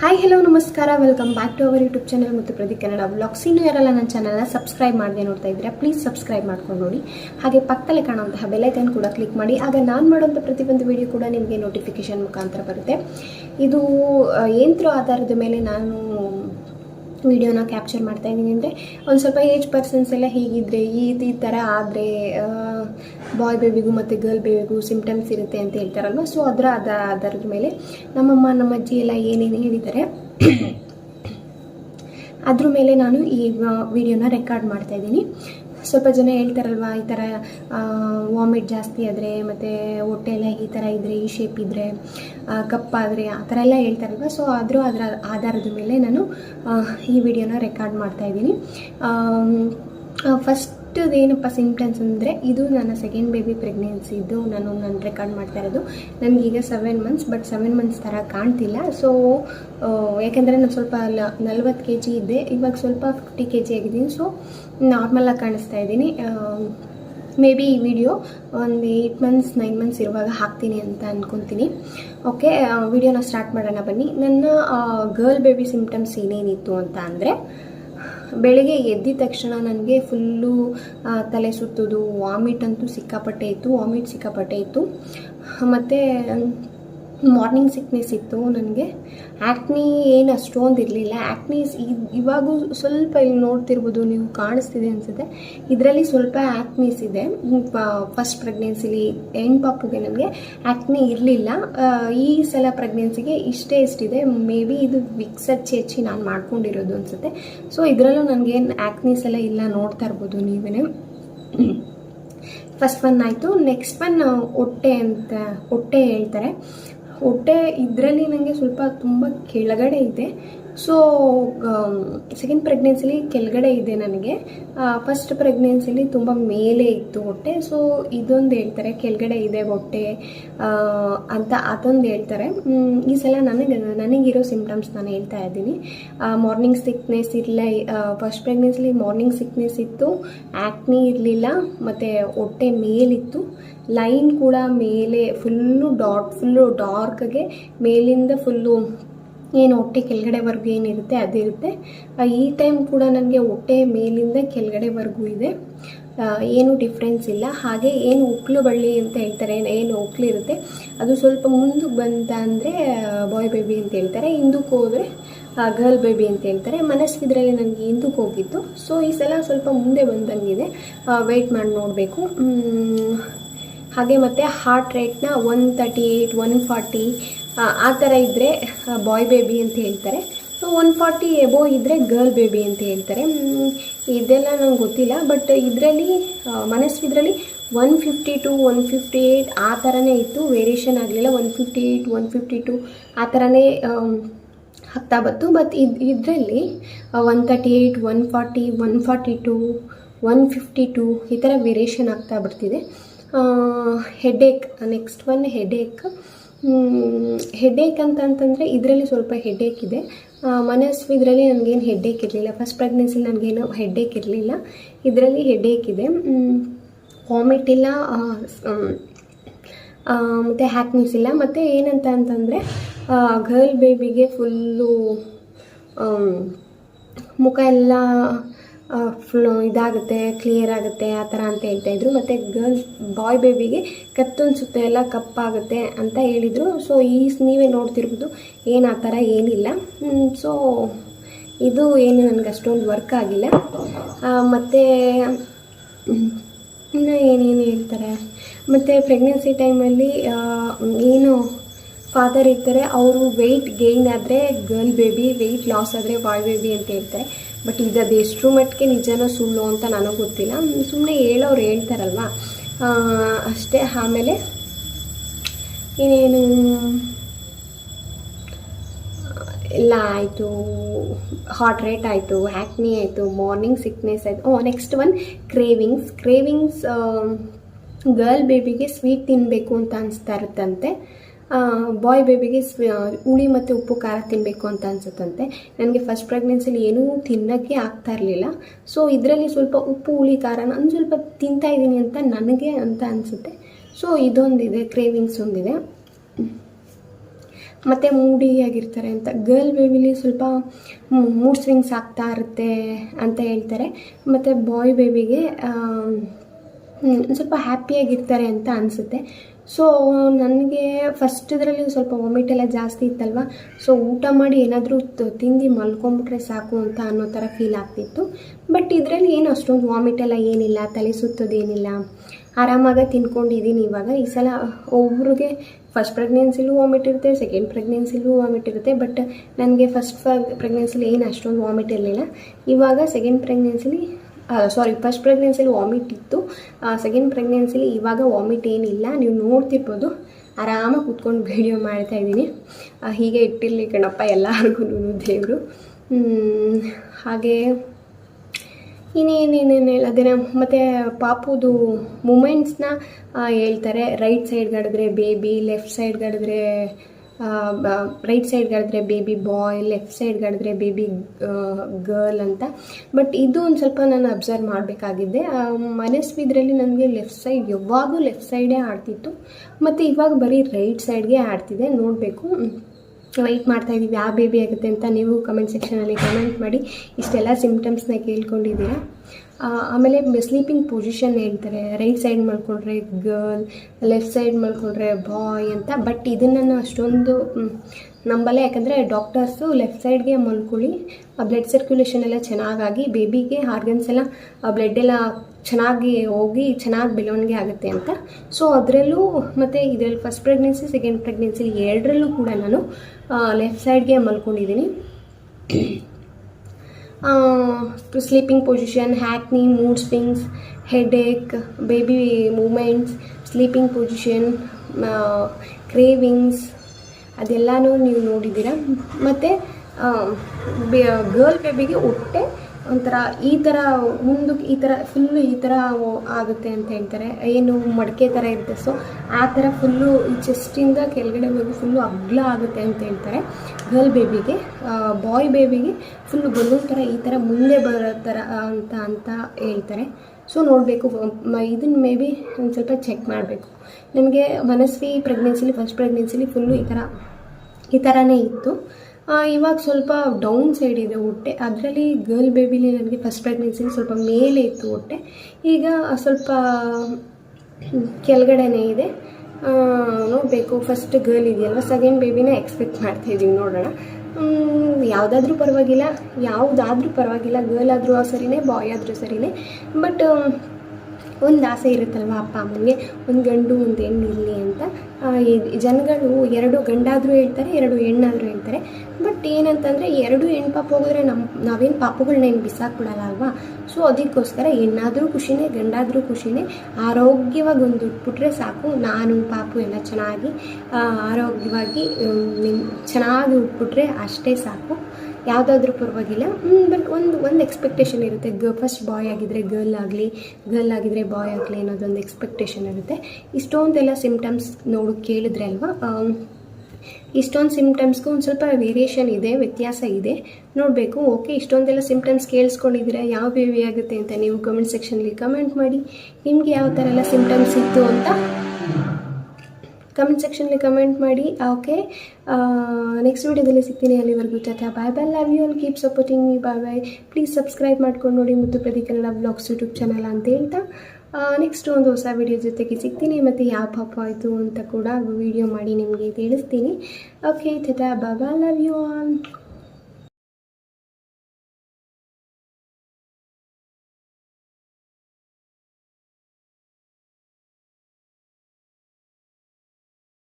Hi hello ನಮಸ್ಕಾರ. Welcome back to our YouTube channel ಮತ್ತು Pradeep Kannada vlogs ಇನ್ನೂ ಯಾರಲ್ಲ ನನ್ನ ಚಾನಲ್ನ ಸಬ್ಸ್ಕ್ರೈಬ್ ಮಾಡದೆ ನೋಡ್ತಾ ಇದ್ದೀರಾ ಪ್ಲೀಸ್ ಸಬ್ಸ್ಕ್ರೈಬ್ ಮಾಡ್ಕೊಂಡು ನೋಡಿ. ಹಾಗೆ ಪಕ್ಕದಲ್ಲಿ ಕಾಣುವಂತಹ ಬೆಲೈಕನ್ ಕೂಡ ಕ್ಲಿಕ್ ಮಾಡಿ. ಆಗ ನಾನು ಮಾಡುವಂಥ ಪ್ರತಿಯೊಂದು ವಿಡಿಯೋ ಕೂಡ ನಿಮಗೆ ನೋಟಿಫಿಕೇಶನ್ ಮುಖಾಂತರ ಬರುತ್ತೆ. ಇದು ಯಂತ್ರ ಆಧಾರದ ಮೇಲೆ ನಾನು ವಿಡಿಯೋನ ಕ್ಯಾಪ್ಚರ್ ಮಾಡ್ತಾ ಇದ್ದೀನಿ ಅಂದರೆ ಒಂದು ಸ್ವಲ್ಪ ಏಜ್ ಪರ್ಸನ್ಸ್ ಎಲ್ಲ ಹೀಗಿದ್ರೆ, ಈ ಈ ಥರ ಆದರೆ ಬಾಯ್ ಬೇಬಿಗೂ ಮತ್ತು ಗರ್ಲ್ ಬೇಬಿಗೂ ಸಿಂಪ್ಟಮ್ಸ್ ಇರುತ್ತೆ ಅಂತ ಹೇಳ್ತಾರಲ್ವ? ಸೊ ಅದರ ಅದ ಆಧಾರದ ಮೇಲೆ ನಮ್ಮಮ್ಮ ನಮ್ಮ ಅಜ್ಜಿ ಎಲ್ಲ ಏನೇನು ಹೇಳಿದ್ದಾರೆ, ಅದ್ರ ಮೇಲೆ ನಾನು ಈ ವಿಡಿಯೋನ ರೆಕಾರ್ಡ್ ಮಾಡ್ತಾ ಇದ್ದೀನಿ. ಸ್ವಲ್ಪ ಜನ ಹೇಳ್ತಾರಲ್ವ, ಈ ಥರ ವಾಮಿಟ್ ಜಾಸ್ತಿ ಆದರೆ, ಮತ್ತು ಹೊಟ್ಟೆ ಎಲ್ಲ ಈ ಥರ ಇದ್ದರೆ ಈ ಶೇಪ್ ಇದ್ದರೆ ಕಪ್ಪಾದರೆ ಆ ಥರ ಎಲ್ಲ ಹೇಳ್ತಾರಲ್ವ. ಸೊ ಆದರೂ ಅದರ ಆಧಾರದ ಮೇಲೆ ನಾನು ಈ ವಿಡಿಯೋನ ರೆಕಾರ್ಡ್ ಮಾಡ್ತಾಯಿದ್ದೀನಿ ಫಸ್ಟ್ ಏನಪ್ಪ ಸಿಂಪ್ಟಮ್ಸ್ ಅಂದರೆ ಇದು ನನ್ನ ಸೆಕೆಂಡ್ ಬೇಬಿ ಪ್ರೆಗ್ನೆನ್ಸಿ ನಾನು ನನ್ನ ರೆಕಾರ್ಡ್ ಮಾಡ್ತಾ ಇರೋದು. ನನಗೀಗ seven months but seven months ಥರ ಕಾಣ್ತಿಲ್ಲ. ಸೊ ಯಾಕೆಂದರೆ ನಾನು ಸ್ವಲ್ಪ ನಲ್ವತ್ತು ಕೆ ಜಿ ಇದ್ದೆ. ಇವಾಗ ಸ್ವಲ್ಪ ಫಿಫ್ಟಿ ಕೆ ಜಿ ಆಗಿದ್ದೀನಿ ಸೊ ನಾರ್ಮಲಾಗಿ ಕಾಣಿಸ್ತಾ ಇದ್ದೀನಿ. ಮೇ ಬಿ ಈ ವಿಡಿಯೋ ಒಂದು ಏಯ್ಟ್ ಮಂತ್ಸ್ ನೈನ್ ಮಂತ್ಸ್ ಇರುವಾಗ ಹಾಕ್ತೀನಿ ಅಂತ ಅಂದ್ಕೊತೀನಿ ಓಕೆ ವಿಡಿಯೋನ ಸ್ಟಾರ್ಟ್ ಮಾಡೋಣ ಬನ್ನಿ. ನನ್ನ ಗರ್ಲ್ ಬೇಬಿ ಸಿಂಪ್ಟಮ್ಸ್ ಏನೇನಿತ್ತು ಅಂತ ಅಂದರೆ ಬೆಳಿಗ್ಗೆ ಎದ್ದಿದ ತಕ್ಷಣ ನನಗೆ ಫುಲ್ಲು ತಲೆ ಸುತ್ತೋದು ವಾಮಿಟ್ ಅಂತೂ ಸಿಕ್ಕಾಪಟ್ಟೆ ಇತ್ತು, ವಾಮಿಟ್ ಸಿಕ್ಕಾಪಟ್ಟೆ ಇತ್ತು. ಮತ್ತು ಮಾರ್ನಿಂಗ್ ಸಿಕ್ನೆಸ್ ಇತ್ತು ನನಗೆ. ಆ್ಯಕ್ನಿ ಏನು ಅಷ್ಟೊಂದು ಇರಲಿಲ್ಲ. ಆ್ಯಕ್ನೀಸ್ ಇವಾಗೂ ಸ್ವಲ್ಪ ಇಲ್ಲಿ ನೋಡ್ತಿರ್ಬೋದು, ನೀವು ಕಾಣಿಸ್ತಿದೆ ಅನಿಸುತ್ತೆ. ಇದರಲ್ಲಿ ಸ್ವಲ್ಪ ಆ್ಯಕ್ನೀಸ್ ಇದೆ. ಫಸ್ಟ್ ಪ್ರೆಗ್ನೆನ್ಸಿಲಿ ಹೆಣ್ಣು ಪಾಪುಗೆ ನನಗೆ ಆ್ಯಕ್ನಿ ಇರಲಿಲ್ಲ. ಈ ಸಲ ಪ್ರೆಗ್ನೆನ್ಸಿಗೆ ಇಷ್ಟೇ ಇಷ್ಟಿದೆ. ಮೇ ಬಿ ಇದು ವಿಕ್ಸ್ ಹಚ್ಚಿ ಹೆಚ್ಚಿ ನಾನು ಮಾಡ್ಕೊಂಡಿರೋದು ಅನಿಸುತ್ತೆ. ಸೊ ಇದರಲ್ಲೂ ನನಗೇನು ಆ್ಯಕ್ನೀಸ್ ಎಲ್ಲ ಇಲ್ಲ ನೋಡ್ತಾ ಇರ್ಬೋದು ನೀವೇ ಫಸ್ಟ್ ಒನ್ ಆಯಿತು. ನೆಕ್ಸ್ಟ್ ಒನ್ ಹೊಟ್ಟೆ ಅಂತ, ಹೊಟ್ಟೆ ಹೇಳ್ತಾರೆ. ಹೊಟ್ಟೆ ಇದರಲ್ಲಿ ನನಗೆ ಸ್ವಲ್ಪ ತುಂಬ ಕೆಳಗಡೆ ಇದೆ. ಸೊ ಸೆಕೆಂಡ್ ಪ್ರೆಗ್ನೆನ್ಸಿಲಿ ಕೆಳಗಡೆ ಇದೆ ನನಗೆ. ಫಸ್ಟ್ ಪ್ರೆಗ್ನೆನ್ಸಿಲಿ ತುಂಬ ಮೇಲೆ ಇತ್ತು ಹೊಟ್ಟೆ. ಸೊ ಇದೊಂದು ಹೇಳ್ತಾರೆ, ಕೆಳಗಡೆ ಇದೆ ಹೊಟ್ಟೆ ಅಂತ ಅದೊಂದು ಹೇಳ್ತಾರೆ. ಈ ಸಲ ನನಗೆ, ನನಗಿರೋ ಸಿಂಪ್ಟಮ್ಸ್ ನಾನು ಹೇಳ್ತಾ ಇದ್ದೀನಿ. ಮಾರ್ನಿಂಗ್ ಸಿಕ್ನೆಸ್ ಇರಲಿಲ್ಲ ಫಸ್ಟ್ ಪ್ರೆಗ್ನೆನ್ಸಿಲಿ ಮಾರ್ನಿಂಗ್ ಸಿಕ್ನೆಸ್ ಇತ್ತು. ಆ್ಯಕ್ನಿ ಇರಲಿಲ್ಲ, ಮತ್ತು ಹೊಟ್ಟೆ ಮೇಲಿತ್ತು. ಲೈನ್ ಕೂಡ ಮೇಲೆ ಫುಲ್ಲು ಡಾಟ್ ಫುಲ್ಲು ಡಾರ್ಕ್ಗೆ ಮೇಲಿಂದ ಫುಲ್ಲು ಏನು ಹೊಟ್ಟೆ ಕೆಳಗಡೆವರೆಗೂ ಏನಿರುತ್ತೆ ಅದಿರುತ್ತೆ. ಈ ಟೈಮ್ ಕೂಡ ನನಗೆ ಹೊಟ್ಟೆ ಮೇಲಿಂದ ಕೆಳಗಡೆವರೆಗೂ ಇದೆ. ಏನು ಡಿಫ್ರೆನ್ಸ್ ಇಲ್ಲ. ಹಾಗೆ ಏನು ಉಕ್ಲು ಬಳ್ಳಿ ಅಂತ ಹೇಳ್ತಾರೆ, ಏನು ಉಕ್ಲು ಇರುತ್ತೆ. ಅದು ಸ್ವಲ್ಪ ಮುಂದಕ್ಕೆ ಬಂತ ಅಂದರೆ ಬಾಯ್ ಬೇಬಿ ಅಂತ ಹೇಳ್ತಾರೆ, ಹಿಂದಕ್ಕೆ ಹೋದರೆ ಗರ್ಲ್ ಬೇಬಿ ಅಂತ ಹೇಳ್ತಾರೆ. ಮನಸ್ಸಿದ್ರಲ್ಲಿ ನನಗೆ ಹಿಂದಕ್ಕೆ ಹೋಗಿತ್ತು. ಸೊ ಈ ಸಲ ಸ್ವಲ್ಪ ಮುಂದೆ ಬಂದಂಗಿದೆ. ವೆಯ್ಟ್ ಮಾಡಿ ನೋಡಬೇಕು. ಹಾಗೆ ಮತ್ತು heart ರೇಟ್ನ one thirty eight one forty ಆ ಥರ ಇದ್ದರೆ ಬಾಯ್ ಬೇಬಿ ಅಂತ ಹೇಳ್ತಾರೆ. ಸೊ ಒನ್ ಫಾರ್ಟಿ ಎಬೋ ಇದ್ದರೆ ಗರ್ಲ್ ಬೇಬಿ ಅಂತ ಹೇಳ್ತಾರೆ. ಇದೆಲ್ಲ ನಂಗೆ ಗೊತ್ತಿಲ್ಲ ಬಟ್ ಇದರಲ್ಲಿ ಮನಸ್ವಿದ್ರಲ್ಲಿ one fifty two one fifty eight ಆ ಥರನೇ ಇತ್ತು. ವೇರಿಯೇಷನ್ ಆಗಲಿಲ್ಲ. One fifty eight one fifty two ಆ ಥರನೇ ಆಗ್ತಾ ಬತ್ತು ಬಟ್ ಇದು, ಇದರಲ್ಲಿ one thirty eight one forty one forty two one fifty two ಈ ಥರ ವೇರಿಯೇಷನ್ ಆಗ್ತಾ ಬರ್ತಿದೆ. Headache next one headache headache ಅಂತ ಅಂತಂದರೆ ಇದರಲ್ಲಿ ಸ್ವಲ್ಪ ಹೆಡೇಕ್ ಇದೆ. ಮನಸ್ಸು ಇದರಲ್ಲಿ ನನಗೇನು ಹೆಡ್ಡೇಕ್ ಇರಲಿಲ್ಲ. ಫಸ್ಟ್ ಪ್ರೆಗ್ನೆನ್ಸಿಲಿ ನನಗೇನು ಹೆಡ್ಡೇಕ್ ಇರಲಿಲ್ಲ. ಇದರಲ್ಲಿ ಹೆಡ್ಡೇಕ್ ಇದೆ. ವಾಮಿಟ್ ಇಲ್ಲ ಮತ್ತು ಹ್ಯಾಕ್ನಿಸ್ ಇಲ್ಲ. ಮತ್ತು ಏನಂತ ಅಂತಂದರೆ ಗರ್ಲ್ ಬೇಬಿಗೆ ಫುಲ್ಲು ಮುಖ ಎಲ್ಲ ಫುಲ್ ಇದಾಗುತ್ತೆ ಕ್ಲಿಯರ್ ಆಗುತ್ತೆ, ಆ ಥರ ಅಂತ ಹೇಳ್ತಾ ಇದ್ರು. ಮತ್ತು ಗರ್ಲ್ಸ್ ಬಾಯ್ ಬೇಬಿಗೆ ಕತ್ತೊಂದು ಸುತ್ತ ಎಲ್ಲ ಕಪ್ಪಾಗುತ್ತೆ ಅಂತ ಹೇಳಿದರು. ಸೊ ಈ ನೀವೇ ನೋಡ್ತಿರ್ಬೋದು ಏನು ಆ ಥರ ಏನಿಲ್ಲ. ಸೊ ಇದು ಏನು ನನಗೆ ಅಷ್ಟೊಂದು ವರ್ಕ್ ಆಗಿಲ್ಲ. ಮತ್ತು ಇನ್ನು ಏನೇನು ಹೇಳ್ತಾರೆ? ಮತ್ತು ಪ್ರೆಗ್ನೆನ್ಸಿ ಟೈಮಲ್ಲಿ ಏನು ಫಾದರ್ ಇರ್ತಾರೆ, ಅವರು ವೆಯ್ಟ್ ಗೇಯ್ನ್ ಆದರೆ ಗರ್ಲ್ ಬೇಬಿ ವೆಯ್ಟ್ ಲಾಸ್ ಆದರೆ ಬಾಯ್ ಬೇಬಿ ಅಂತ ಹೇಳ್ತಾರೆ. ಬಟ್ ಇದು ಅದು ಎಷ್ಟರ ಮಟ್ಟಿಗೆ ನಿಜನೋ ಸುಳ್ಳು ಅಂತ ನನಗೆ ಗೊತ್ತಿಲ್ಲ. ಸುಮ್ಮನೆ ಹೇಳೋರು ಹೇಳ್ತಾರಲ್ವ? ಅಷ್ಟೇ. ಆಮೇಲೆ ಇನ್ನೇನು? ಎಲ್ಲ ಆಯಿತು. ಹಾರ್ಟ್ ರೇಟ್ ಆಯಿತು ಹ್ಯಾಕ್ನಿ ಆಯಿತು ಮಾರ್ನಿಂಗ್ ಸಿಕ್ನೆಸ್ ಆಯಿತು. ಓ next one cravings cravings girl ಬೇಬಿಗೆ sweet ತಿನ್ನಬೇಕು ಅಂತ ಅನಿಸ್ತಾ ಇರುತ್ತಂತೆ. ಬಾಯ್ ಬೇಬಿಗೆ ಹುಳಿ ಮತ್ತು ಉಪ್ಪು ಖಾರ ತಿನ್ನಬೇಕು ಅಂತ ಅನ್ಸುತ್ತಂತೆ. ನನಗೆ ಫಸ್ಟ್ ಪ್ರೆಗ್ನೆನ್ಸಿಲಿ ಏನೂ ತಿನ್ನೋಕ್ಕೆ ಆಗ್ತಾ ಇರಲಿಲ್ಲ. ಸೊ ಇದರಲ್ಲಿ ಸ್ವಲ್ಪ ಉಪ್ಪು ಹುಳಿ ಖಾರ ನಾನು ಸ್ವಲ್ಪ ತಿಂತಾ ಇದ್ದೀನಿ ಅಂತ ನನಗೆ ಅಂತ ಅನಿಸುತ್ತೆ. ಸೊ ಇದೊಂದಿದೆ ಕ್ರೇವಿಂಗ್ಸ್ ಒಂದಿದೆ ಮತ್ತು ಮೂಡಿ ಆಗಿರ್ತಾರೆ ಅಂತ. ಗರ್ಲ್ ಬೇಬಿಲಿ ಸ್ವಲ್ಪ ಮೂಡ್ ಸ್ವಿಂಗ್ಸ್ ಆಗ್ತಾ ಇರುತ್ತೆ ಅಂತ ಹೇಳ್ತಾರೆ. ಮತ್ತು ಬಾಯ್ ಬೇಬಿಗೆ ಸ್ವಲ್ಪ ಹ್ಯಾಪಿಯಾಗಿರ್ತಾರೆ ಅಂತ ಅನಿಸುತ್ತೆ. ಸೊ ನನಗೆ ಫಸ್ಟ್ ಇದರಲ್ಲಿ ಸ್ವಲ್ಪ ವಾಮಿಟ್ ಎಲ್ಲ ಜಾಸ್ತಿ ಇತ್ತಲ್ವ? ಸೊ ಊಟ ಮಾಡಿ ಏನಾದರೂ ತಿಂದು ಮಲ್ಕೊಂಬಿಟ್ರೆ ಸಾಕು ಅಂತ ಅನ್ನೋ ಥರ ಫೀಲ್ ಆಗ್ತಿತ್ತು. ಬಟ್ ಇದರಲ್ಲಿ ಏನು ಅಷ್ಟೊಂದು ವಾಮಿಟ್ ಎಲ್ಲ ಏನಿಲ್ಲ, ತಲೆ ಸುತ್ತೋದೇನಿಲ್ಲ ಆರಾಮಾಗ ತಿನ್ಕೊಂಡಿದ್ದೀನಿ ಇವಾಗ. ಈ ಸಲ ಒಬ್ರಿಗೆ ಫಸ್ಟ್ ಪ್ರೆಗ್ನೆನ್ಸಿಲೂ ವಾಮಿಟ್ ಇರುತ್ತೆ ಸೆಕೆಂಡ್ ಪ್ರೆಗ್ನೆನ್ಸಿಲೂ ವಾಮಿಟ್ ಇರುತ್ತೆ. ಬಟ್ ನನಗೆ ಫಸ್ಟ್ ಪ್ರೆಗ್ನೆನ್ಸಿಲಿ ಏನು ಅಷ್ಟೊಂದು ವಾಮಿಟ್ ಇರಲಿಲ್ಲ. ಇವಾಗ ಸೆಕೆಂಡ್ ಪ್ರೆಗ್ನೆನ್ಸಿಲಿ ಸಾರಿ ಫಸ್ಟ್ ಪ್ರೆಗ್ನೆನ್ಸಿಲಿ ವಾಮಿಟ್ ಇತ್ತು. ಸೆಕೆಂಡ್ ಪ್ರೆಗ್ನೆನ್ಸಿಲಿ ಇವಾಗ ವಾಮಿಟ್ ಏನಿಲ್ಲ. ನೀವು ನೋಡ್ತಿರ್ಬೋದು. ಆರಾಮಾಗಿ ಕೂತ್ಕೊಂಡು ವೀಡಿಯೋ ಮಾಡ್ತಾ ಇದ್ದೀನಿ. ಹೀಗೆ ಇಟ್ಟಿರಲಿ ಕಣಪ್ಪ ಎಲ್ಲರಿಗೂ ದೇವರು. ಹಾಗೆ ಇನ್ನೇನೇನೇನು ಹೇಳೋದೇನ ಮತ್ತು ಪಾಪುದು ಮೂಮೆಂಟ್ಸ್ನ ಹೇಳ್ತಾರೆ. ರೈಟ್ ಸೈಡ್ ಗಡಿದ್ರೆ ಬೇಬಿ ಲೆಫ್ಟ್ ಸೈಡ್ ಗಡಿದ್ರೆ ರೈಟ್ ಸೈಡ್ ಗಡಿದ್ರೆ ಬೇಬಿ ಬಾಯ್ ಲೆಫ್ಟ್ ಸೈಡ್ ಗಡಿದ್ರೆ ಬೇಬಿ ಗರ್ಲ್ ಅಂತ. ಬಟ್ ಇದು ಒಂದು ಸ್ವಲ್ಪ ನಾನು ಅಬ್ಸರ್ವ್ ಮಾಡಬೇಕಾಗಿದ್ದೆ. ಮನಸ್ವಿದ್ರಲ್ಲಿ ನನಗೆ ಲೆಫ್ಟ್ ಸೈಡ್ ಯಾವಾಗೂ ಲೆಫ್ಟ್ ಸೈಡೇ ಆಡ್ತಿತ್ತು. ಮತ್ತು ಇವಾಗ ಬರೀ ರೈಟ್ ಸೈಡ್ಗೆ ಆಡ್ತಿದೆ ನೋಡಬೇಕು. ವೆಯ್ಟ್ ಮಾಡ್ತಾ ಇದ್ದೀವಿ ಯಾವ ಬೇಬಿ ಆಗುತ್ತೆ ಅಂತ ನೀವು ಕಮೆಂಟ್ ಸೆಕ್ಷನಲ್ಲಿ ಕಮೆಂಟ್ ಮಾಡಿ ಇಷ್ಟೆಲ್ಲ ಸಿಮ್ಟಮ್ಸ್ನ ಕೇಳ್ಕೊಂಡಿದ್ದೀರಾ. ಆಮೇಲೆ ಸ್ಲೀಪಿಂಗ್ ಪೊಸಿಷನ್ ಹೇಳ್ತಾರೆ ರೈಟ್ ಸೈಡ್ ಮಾಡಿಕೊಂಡ್ರೆ ಗರ್ಲ್ ಲೆಫ್ಟ್ ಸೈಡ್ ಮಾಡಿಕೊಂಡ್ರೆ ಬಾಯ್ ಅಂತ ಬಟ್ ಇದನ್ನು ನಾನು ಅಷ್ಟೊಂದು ನಂಬಲ್ಲ, ಯಾಕಂದರೆ ಡಾಕ್ಟರ್ಸು ಲೆಫ್ಟ್ ಸೈಡ್ಗೆ ಮಲ್ಕೊಳ್ಳಿ ಬ್ಲಡ್ ಸರ್ಕ್ಯುಲೇಷನ್ ಎಲ್ಲ ಚೆನ್ನಾಗಾಗಿ ಬೇಬಿಗೆ ಆರ್ಗನ್ಸ್ ಎಲ್ಲ ಬ್ಲಡ್ ಎಲ್ಲ ಚೆನ್ನಾಗಿ ಹೋಗಿ ಚೆನ್ನಾಗಿ ಬೆಳವಣಿಗೆ ಆಗುತ್ತೆ ಅಂತ. ಸೊ ಅದರಲ್ಲೂ ಮತ್ತು ಇದರಲ್ಲಿ ಫಸ್ಟ್ ಪ್ರೆಗ್ನೆನ್ಸಿ ಸೆಕೆಂಡ್ ಪ್ರೆಗ್ನೆನ್ಸಿ ಎರಡರಲ್ಲೂ ಕೂಡ ನಾನು ಲೆಫ್ಟ್ ಸೈಡ್ಗೆ ಮಲ್ಕೊಂಡಿದ್ದೀನಿ. Sleeping position ಹ್ಯಾಕ್ನಿ mood swings headache baby movements sleeping position cravings ಅದೆಲ್ಲನೂ ನೀವು ನೋಡಿದ್ದೀರಾ. ಮತ್ತು ಗರ್ಲ್ ಬೇಬಿಗೆ ಹೊಟ್ಟೆ ಒಂಥರ ಈ ಥರ ಮುಂದಕ್ಕೆ ಈ ಥರ ಫುಲ್ಲು ಈ ಥರ ಆಗುತ್ತೆ ಅಂತ ಹೇಳ್ತಾರೆ. ಏನು ಮಡಕೆ ಥರ ಇರುತ್ತೆ. ಸೊ ಆ ಥರ ಫುಲ್ಲು ಈ ಚೆಸ್ಟಿಂದ ಕೆಳಗಡೆವರೆಗೂ ಫುಲ್ಲು ಅಗ್ಲ ಆಗುತ್ತೆ ಅಂತ ಹೇಳ್ತಾರೆ. ಗರ್ಲ್ ಬೇಬಿಗೆ ಬಾಯ್ ಬೇಬಿಗೆ ಫುಲ್ಲು ಬಲೂನ್ ಥರ ಈ ಥರ ಮುಂದೆ ಬರೋ ಥರ ಅಂತ ಅಂತ ಹೇಳ್ತಾರೆ. ಸೊ ನೋಡಬೇಕು ಇದನ್ನ ಮೇ ಬಿ ಒಂದು ಸ್ವಲ್ಪ ಚೆಕ್ ಮಾಡಬೇಕು. ನನಗೆ ಮನಸ್ವಿ ಪ್ರೆಗ್ನೆನ್ಸಿಲಿ ಫಸ್ಟ್ ಪ್ರೆಗ್ನೆನ್ಸಿಲಿ ಫುಲ್ಲು ಈ ಥರ, ಈ ಥರನೇ ಇತ್ತು. ಇವಾಗ ಸ್ವಲ್ಪ ಡೌನ್ ಸೈಡ್ ಇದೆ ಹೊಟ್ಟೆ. ಅದರಲ್ಲಿ ಗರ್ಲ್ ಬೇಬಿಲಿ ನನಗೆ ಫಸ್ಟ್ ಪ್ರೆಗ್ನೆನ್ಸಿಲಿ ಸ್ವಲ್ಪ ಮೇಲೆ ಇತ್ತು ಹೊಟ್ಟೆ. ಈಗ ಸ್ವಲ್ಪ ಕೆಳಗಡೆನೇ ಇದೆ. ನೋಡಬೇಕು ಫಸ್ಟ್ ಗರ್ಲ್ ಇದೆಯಲ್ವ? ಸೆಕೆಂಡ್ ಬೇಬಿನ ಎಕ್ಸ್ಪೆಕ್ಟ್ ಮಾಡ್ತಾಯಿದ್ದೀವಿ ನೋಡೋಣ. ಯಾವುದಾದ್ರೂ ಪರವಾಗಿಲ್ಲ. ಯಾವುದಾದ್ರೂ ಪರವಾಗಿಲ್ಲ. ಗರ್ಲ್ ಆದರೂ ಸರಿನೇ ಬಾಯ್ ಆದರೂ ಸರಿನೇ. ಬಟ್ ಒಂದು ಆಸೆ ಇರುತ್ತಲ್ವ ಅಪ್ಪ ಅಮ್ಮನಿಗೆ? ಒಂದು ಗಂಡು, ಒಂದು ಹೆಣ್ಣು ಇರಲಿ ಅಂತ. ಜನಗಳು ಎರಡು ಗಂಡಾದರೂ ಹೇಳ್ತಾರೆ, ಎರಡು ಹೆಣ್ಣಾದರೂ ಹೇಳ್ತಾರೆ. ಬಟ್ ಏನಂತಂದರೆ, ಎರಡು ಹೆಣ್ಣು ಪಾಪ ಹೋಗಿದ್ರೆ ನಮ್ಮ ನಾವೇನು ಪಾಪಗಳನ್ನ ಏನು ಬಿಸಾಕ್ಬಿಡಲ್ಲ ಅಲ್ವಾ? ಸೊ, ಅದಕ್ಕೋಸ್ಕರ ಹೆಣ್ಣಾದರೂ ಖುಷಿನೇ, ಗಂಡಾದರೂ ಖುಷಿನೇ, ಆರೋಗ್ಯವಾಗಿ ಒಂದು ಉಟ್ಬಿಟ್ರೆ ಸಾಕು. ನಾನು, ಪಾಪು ಎಲ್ಲ ಚೆನ್ನಾಗಿ ಆರೋಗ್ಯವಾಗಿ ಚೆನ್ನಾಗಿ ಉಟ್ಬಿಟ್ರೆ ಅಷ್ಟೇ ಸಾಕು. ಯಾವುದಾದ್ರೂ ಪರವಾಗಿಲ್ಲ. ಬಟ್ ಒಂದು ಒಂದು ಎಕ್ಸ್ಪೆಕ್ಟೇಷನ್ ಇರುತ್ತೆ. ಗ ಫಸ್ಟ್ ಬಾಯ್ ಆಗಿದ್ರೆ ಗರ್ಲ್ ಆಗಲಿ ಗರ್ಲ್ ಆಗಿದ್ರೆ ಬಾಯ್ ಆಗಲಿ ಅನ್ನೋದೊಂದು ಎಕ್ಸ್ಪೆಕ್ಟೇಷನ್ ಇರುತ್ತೆ. ಇಷ್ಟೊಂದೆಲ್ಲ ಸಿಮ್ಟಮ್ಸ್ ನೋಡು, ಕೇಳಿದ್ರೆ ಅಲ್ವಾ? ಇಷ್ಟೊಂದು ಸಿಮ್ಟಮ್ಸ್ಗೂ ಒಂದು ಸ್ವಲ್ಪ ವೇರಿಯೇಷನ್ ಇದೆ, ವ್ಯತ್ಯಾಸ ಇದೆ. ನೋಡಬೇಕು ಓಕೆ ಇಷ್ಟೊಂದೆಲ್ಲ ಸಿಮ್ಟಮ್ಸ್ ಕೇಳಿಸ್ಕೊಂಡಿದ್ದೀರಾ, ಯಾವ ಬೇಬಿ ಆಗುತ್ತೆ ಅಂತ ನೀವು ಕಮೆಂಟ್ ಸೆಕ್ಷನಲ್ಲಿ ಕಮೆಂಟ್ ಮಾಡಿ. ನಿಮಗೆ ಯಾವ ಥರ ಎಲ್ಲ ಸಿಮ್ಟಮ್ಸ್ ಇತ್ತು ಅಂತ ಕಮೆಂಟ್ ಸೆಕ್ಷನಲ್ಲಿ ಕಮೆಂಟ್ ಮಾಡಿ. ಓಕೆ ನೆಕ್ಸ್ಟ್ ವೀಡಿಯೋದಲ್ಲಿ ಸಿಗ್ತೀನಿ ಅಲ್ಲಿವರೆಗೂ. Tata bye bye love you all keep supporting me bye bye please subscribe ಮಾಡ್ಕೊಂಡು ನೋಡಿ ಮತ್ತು ಪ್ರತಿ ಕನ್ನಡ ಬ್ಲಾಗ್ಸ್ ಯೂಟ್ಯೂಬ್ ಚಾನಲ್ ಅಂತ ಹೇಳ್ತಾ. ನೆಕ್ಸ್ಟ್ ಒಂದು ಹೊಸ ವಿಡಿಯೋ ಜೊತೆಗೆ ಸಿಗ್ತೀನಿ. ಮತ್ತು ಯಾವ ಪಾಪ ಆಯಿತು ಅಂತ ಕೂಡ ವಿಡಿಯೋ ಮಾಡಿ ನಿಮಗೆ ತಿಳಿಸ್ತೀನಿ. Okay tata bye love you all